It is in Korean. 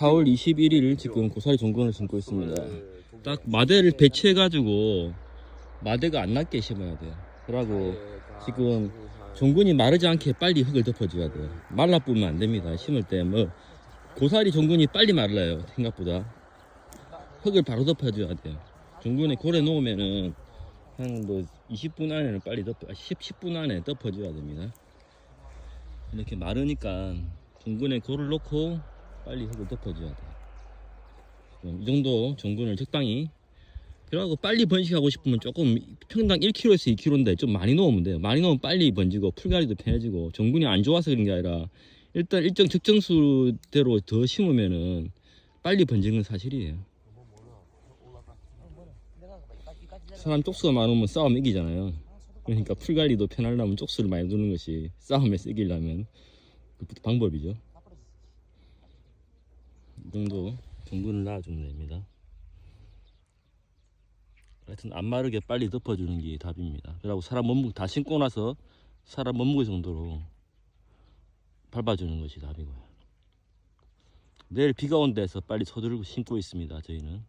4월 21일 지금 고사리 종근을 심고 있습니다. 딱 마대를 배치해가지고 마대가 안 낮게 심어야 돼요. 그러고 지금 종근이 마르지 않게 빨리 흙을 덮어줘야 돼요. 말라 뿌면 안 됩니다. 심을 때 뭐 고사리 종근이 빨리 말라요. 생각보다 흙을 바로 덮어줘야 돼요. 종근에 고래 놓으면은 한 뭐 20분 안에는 빨리 덮어, 아, 10, 10분 안에 덮어줘야 됩니다. 이렇게 마르니까 종근에 고를 놓고 빨리 흙을 덮어줘야. 지금 이 정도 종근을 적당히 그러고 빨리 번식하고 싶으면 조금 평당 1kg에서 2kg인데 좀 많이 넣으면 돼요. 많이 넣으면 빨리 번지고 풀가리도 편해지고 종근이 안 좋아서 그런 게 아니라 일단 일정 적정수대로 더 심으면은 빨리 번지는 건 사실이에요. 사람 쪽수가 많으면 싸움 이기잖아요. 그러니까 풀관리도 편하려면 쪽수를 많이 두는 것이 싸움에서 이기려면 그것도 방법이죠. 이 정도 종근을 놔주면 됩니다. 하여튼 안 마르게 빨리 덮어주는 게 답입니다. 그리고 사람 몸무게 다 신고 나서 사람 몸무게 정도로 밟아주는 것이 답이고요. 내일 비가 온 데서 빨리 서두르고 신고 있습니다. 저희는.